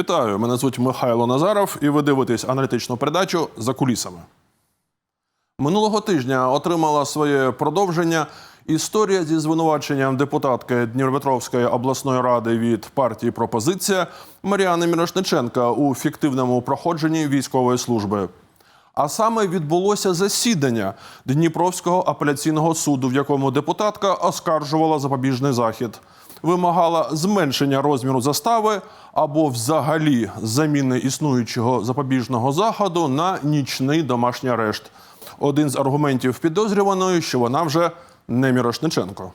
Вітаю! Мене звуть Михайло Назаров, і ви дивитесь аналітичну передачу за кулісами. Минулого тижня отримала своє продовження історія зі звинуваченням депутатки Дніпропетровської обласної ради від партії Пропозиція Маріани Мірошниченка у фіктивному проходженні військової служби. А саме відбулося засідання Дніпровського апеляційного суду, в якому депутатка оскаржувала запобіжний захід, вимагала зменшення розміру застави або взагалі заміни існуючого запобіжного заходу на нічний домашній арешт. Один з аргументів підозрюваної, що вона вже не Мірошниченко.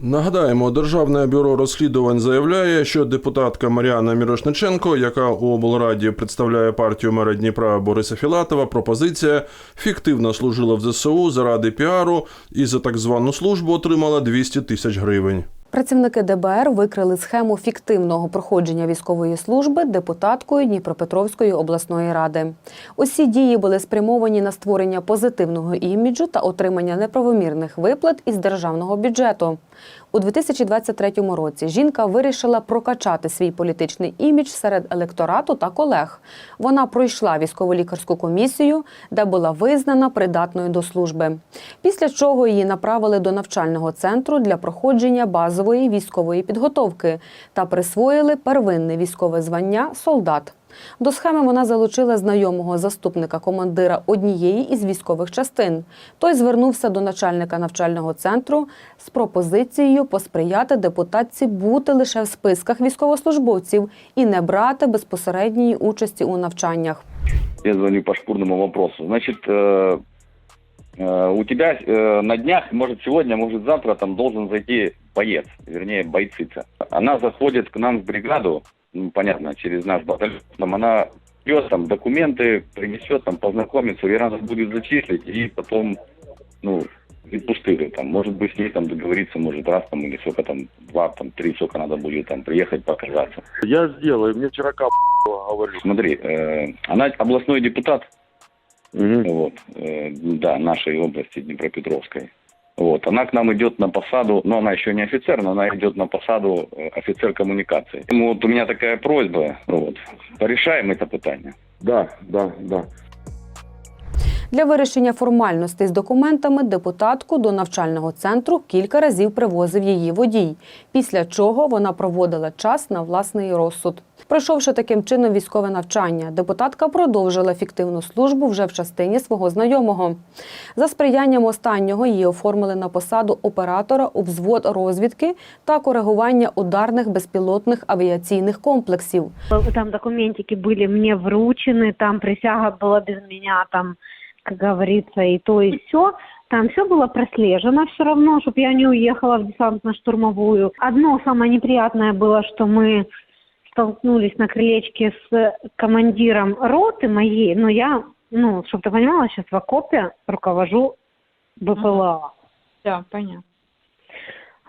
Нагадаємо, Державне бюро розслідувань заявляє, що депутатка Маріана Мірошниченко, яка у облраді представляє партію мера Дніпра Бориса Філатова, пропозиція фіктивно служила в ЗСУ заради піару і за так звану службу отримала 200 тисяч гривень. Працівники ДБР викрили схему фіктивного проходження військової служби депутаткою Дніпропетровської обласної ради. Усі дії були спрямовані на створення позитивного іміджу та отримання неправомірних виплат із державного бюджету. У 2023 році жінка вирішила прокачати свій політичний імідж серед електорату та колег. Вона пройшла військово-лікарську комісію, де була визнана придатною до служби. Після чого її направили до навчального центру для проходження базової військової підготовки та присвоїли первинне військове звання солдат. До схеми вона залучила знайомого заступника командира однієї із військових частин. Той звернувся до начальника навчального центру з пропозицією посприяти депутатці бути лише в списках військовослужбовців і не брати безпосередньої участі у навчаннях. Я звоню по шкурному вопросу. Значит, э, э, у тебя э, на днях, может сегодня, может завтра, там должен зайти боец, вернее бойцица. Она заходит к нам в бригаду, Ну, понятно, через наш батальон. Там она придет, там документы принесет, там познакомится, и надо будет зачислить, и потом, ну, пустыры, там, может быть, с ней там договориться, может, раз там, или сколько там, два, там, три, сколько надо будет там приехать, показаться. Я сделаю, мне вчера кап говорили. Смотри, э, она областной депутат, вот, э, да, нашей области Днепропетровской. Вот, она к нам идет на посаду, но она еще не офицер, но она идет на посаду э, офицер коммуникации. Поэтому вот у меня такая просьба, вот, порешаем это питание. Да, да, да. Для вирішення формальностей з документами депутатку до навчального центру кілька разів привозив її водій, після чого вона проводила час на власний розсуд. Пройшовши таким чином військове навчання, депутатка продовжила фіктивну службу вже в частині свого знайомого. За сприянням останнього її оформили на посаду оператора у взвод розвідки та коригування ударних безпілотних авіаційних комплексів. Там документики были мне вручены, там присяга была без меня, там, как говорится, и то, и все. Там все было прослежено все равно, чтобы я не уехала в десантно-штурмовую. Одно самое неприятное было, что мы столкнулись на крылечке с командиром роты моей, но я, ну, чтобы ты понимала, сейчас в окопе руковожу БПЛА. Да, понятно.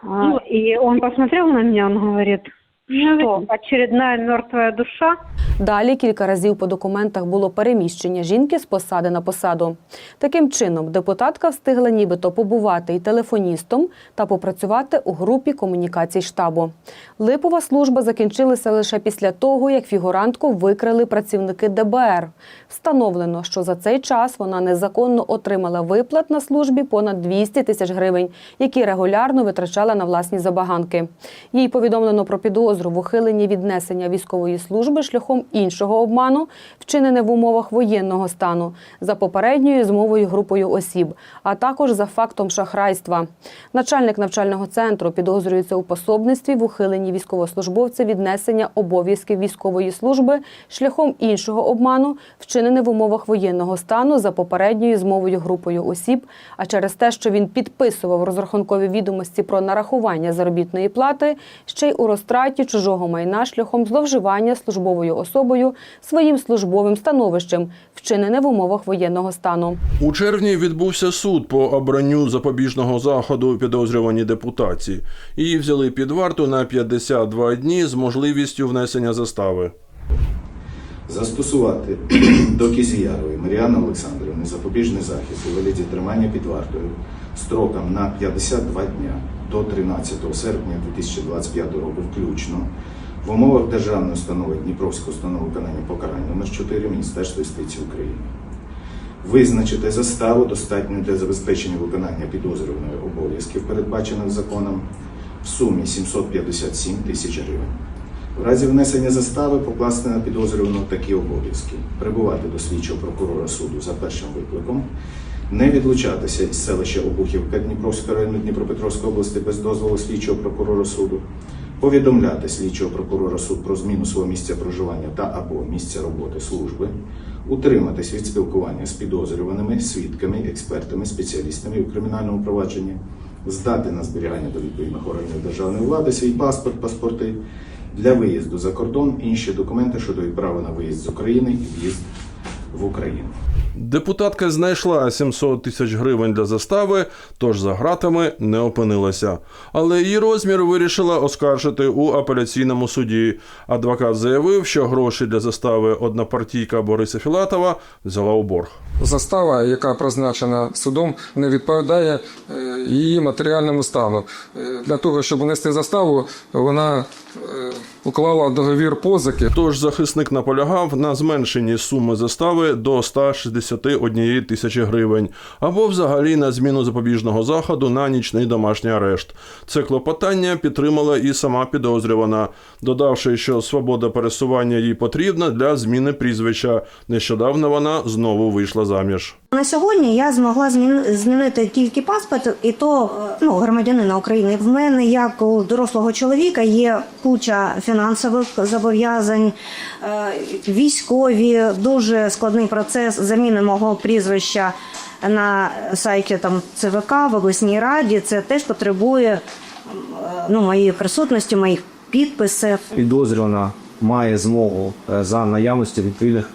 А, и он посмотрел на меня, он говорит, что очередная мертвая душа. Далі кілька разів по документах було переміщення жінки з посади на посаду. Таким чином, депутатка встигла нібито побувати і телефоністом та попрацювати у групі комунікацій штабу. Липова служба закінчилася лише після того, як фігурантку викрили працівники ДБР. Встановлено, що за цей час вона незаконно отримала виплат на службі понад 200 тисяч гривень, які регулярно витрачала на власні забаганки. Їй повідомлено про підозру в ухиленні віднесення військової служби шляхом іншого обману, вчинене в умовах воєнного стану, за попередньою змовою групою осіб, а також за фактом шахрайства. Начальник навчального центру підозрюється у пособництві в ухиленні військовослужбовця віднесення обов'язків військової служби шляхом іншого обману, вчинене в умовах воєнного стану за попередньою змовою групою осіб. А через те, що він підписував розрахункові відомості про нарахування заробітної плати, ще й у розтраті чужого майна шляхом зловживання службовою особою своїм службовим становищем, вчинене в умовах воєнного стану. У червні відбувся суд по обранню запобіжного заходу підозрюваній депутації. Її взяли під варту на 52 дні з можливістю внесення застави. Застосувати до Кізіярової Маріани Олександрівни запобіжний захід у вигляді тримання під вартою строком на 52 дня до 13 серпня 2025 року включно в умовах державної установи Дніпровської установи виконання покарань номер 4 Міністерства юстиції України. Визначити заставу достатньо для забезпечення виконання підозрюваної обов'язків, передбачених законом, в сумі 757 тисяч гривень. В разі внесення застави покласти на підозрюваного такі обов'язки: прибувати до слідчого прокурора суду за першим викликом, не відлучатися із селища Обухівка Дніпровського району Дніпропетровської області без дозволу слідчого прокурора суду, повідомляти слідчого прокурора суд про зміну свого місця проживання та або місця роботи служби, утриматись від спілкування з підозрюваними, свідками, експертами, спеціалістами у кримінальному провадженні, здати на зберігання до відповідних органів державної влади свій паспорт, паспорти для виїзду за кордон, інші документи щодо відправи на виїзд з України і в'їзд в Україну. Депутатка знайшла 700 тисяч гривень для застави, тож за гратами не опинилася. Але її розмір вирішила оскаржити у апеляційному суді. Адвокат заявив, що гроші для застави однопартійка Бориса Філатова взяла у борг. Застава, яка призначена судом, не відповідає е, її матеріальному стану. Е, Для того, щоб внести заставу, вона уклала договір позики. Тож захисник наполягав на зменшенні суми застави до 161 тисячі гривень, або взагалі на зміну запобіжного заходу на нічний домашній арешт. Це клопотання підтримала і сама підозрювана, додавши, що свобода пересування їй потрібна для зміни прізвища. Нещодавно вона знову вийшла заміж. На сьогодні я змогла змін- змінити тільки паспорт, і то е, ну, громадянина України. В мене, як у дорослого чоловіка, є куча фінансових зобов'язань, е, військові, дуже складний процес заміни мого прізвища на сайті там ЦВК в обласній раді. Це теж потребує е, ну, моєї присутності, моїх підписів. підозрювана має змогу за наявності відповідних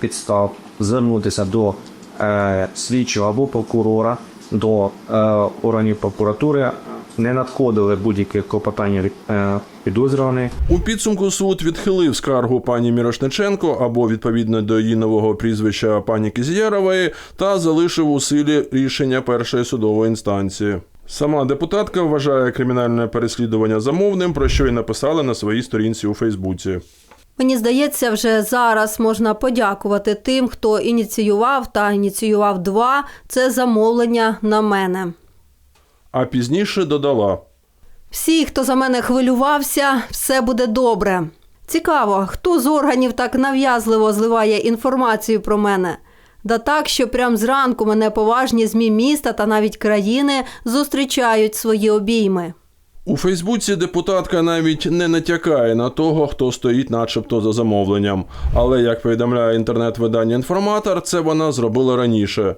підстав звернутися до слідчого або прокурора, до е, органів прокуратури. Не надходили будь-які клопотання від е, підозрюваної. У підсумку суд відхилив скаргу пані Мірошниченко або відповідно до її нового прізвища пані Кізєрової та залишив у силі рішення першої судової інстанції. Сама депутатка вважає кримінальне переслідування замовним, про що й написала на своїй сторінці у Фейсбуці. Мені здається, вже зараз можна подякувати тим, хто ініціював та ініціював два це замовлення на мене. А пізніше додала: Всі, хто за мене хвилювався, все буде добре. Цікаво, хто з органів так нав'язливо зливає інформацію про мене. Да так, що прям зранку мене поважні ЗМІ міста та навіть країни зустрічають свої обійми. У Фейсбуці депутатка навіть не натякає на того, хто стоїть, начебто, за замовленням. Але як повідомляє інтернет-видання інформатор, це вона зробила раніше.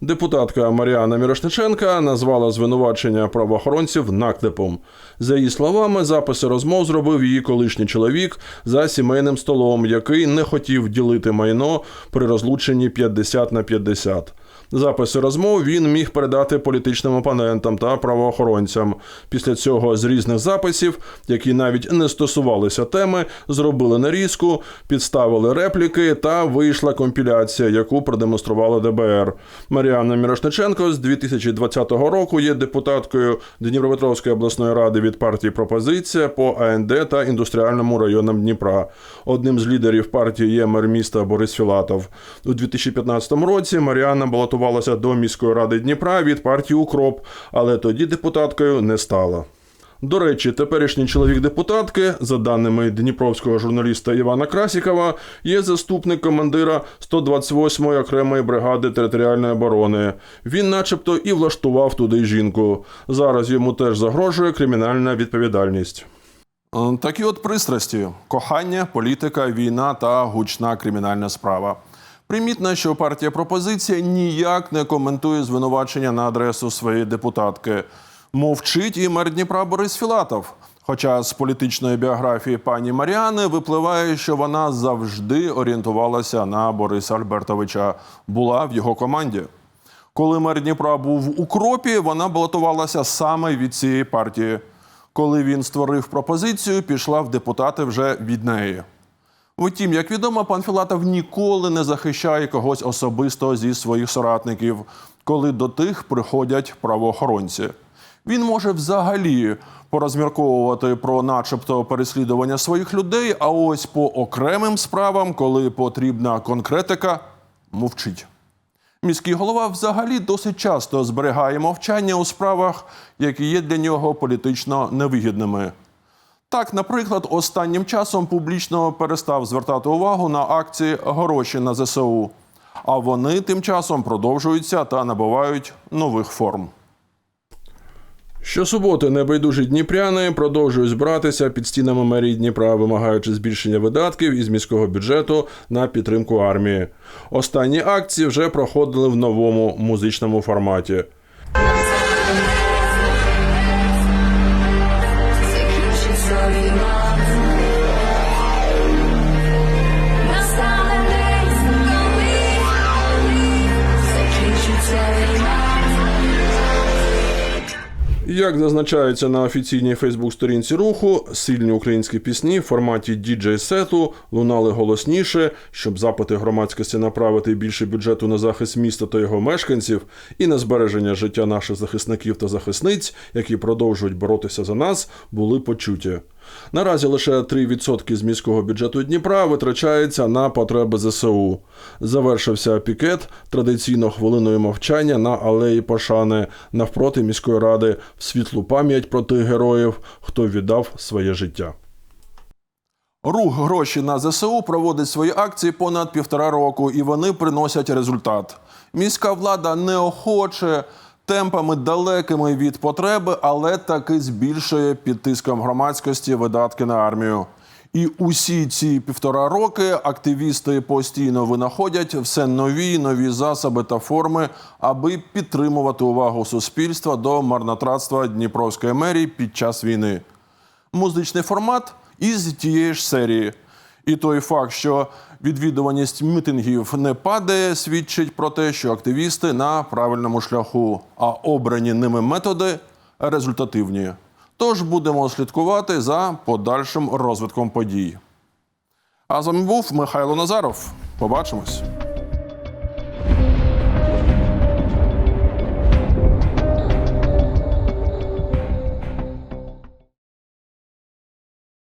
Депутатка Маріана Мірошниченка назвала звинувачення правоохоронців наклепом. За її словами, записи розмов зробив її колишній чоловік за сімейним столом, який не хотів ділити майно при розлученні 50 на 50. Записи розмов він міг передати політичним опонентам та правоохоронцям. Після цього з різних записів, які навіть не стосувалися теми, зробили нарізку, підставили репліки та вийшла компіляція, яку продемонструвала ДБР. Маріанна Мірошниченко з 2020 року є депутаткою Дніпропетровської обласної ради від партії Пропозиція по АНД та індустріальному районам Дніпра. Одним з лідерів партії є мер міста Борис Філатов. У 2015 році Маріанна балотувалася до міської ради Дніпра від партії Укроп, але тоді депутаткою не стала. До речі, теперішній чоловік депутатки, за даними дніпровського журналіста Івана Красікова, є заступник командира 128-ї окремої бригади територіальної оборони. Він, начебто, і влаштував туди жінку. Зараз йому теж загрожує кримінальна відповідальність. Такі от пристрасті: кохання, політика, війна та гучна кримінальна справа. Примітно, що партія пропозиція ніяк не коментує звинувачення на адресу своєї депутатки. Мовчить і мер Дніпра Борис Філатов. Хоча з політичної біографії пані Маріани випливає, що вона завжди орієнтувалася на Бориса Альбертовича, була в його команді. Коли мер Дніпра був в укропі, вона балотувалася саме від цієї партії. Коли він створив пропозицію, пішла в депутати вже від неї. Втім, як відомо, пан Філатов ніколи не захищає когось особисто зі своїх соратників, коли до тих приходять правоохоронці. Він може взагалі порозмірковувати про начебто переслідування своїх людей, а ось по окремим справам, коли потрібна конкретика, мовчить. Міський голова взагалі досить часто зберігає мовчання у справах, які є для нього політично невигідними. Так, наприклад, останнім часом публічно перестав звертати увагу на акції гроші на ЗСУ. А вони тим часом продовжуються та набувають нових форм. Щосуботи небайдужі дніпряни продовжують збиратися під стінами мерії Дніпра, вимагаючи збільшення видатків із міського бюджету на підтримку армії. Останні акції вже проходили в новому музичному форматі. Як зазначається на офіційній Фейсбук-сторінці руху, сильні українські пісні в форматі діджей-сету лунали голосніше, щоб запити громадськості направити більше бюджету на захист міста та його мешканців і на збереження життя наших захисників та захисниць, які продовжують боротися за нас, були почуті. Наразі лише 3% з міського бюджету Дніпра витрачається на потреби ЗСУ. Завершився пікет традиційно хвилиною мовчання на алеї Пошани навпроти міської ради в світлу пам'ять про тих героїв, хто віддав своє життя. Рух гроші на ЗСУ проводить свої акції понад півтора року, і вони приносять результат. Міська влада неохоче, темпами далекими від потреби, але таки збільшує під тиском громадськості видатки на армію. І усі ці півтора роки активісти постійно винаходять все нові нові засоби та форми, аби підтримувати увагу суспільства до марнотратства Дніпровської мерії під час війни музичний формат із тієї ж серії. І той факт, що відвідуваність мітингів не падає, свідчить про те, що активісти на правильному шляху, а обрані ними методи результативні. Тож будемо слідкувати за подальшим розвитком подій. А з вами був Михайло Назаров. Побачимось.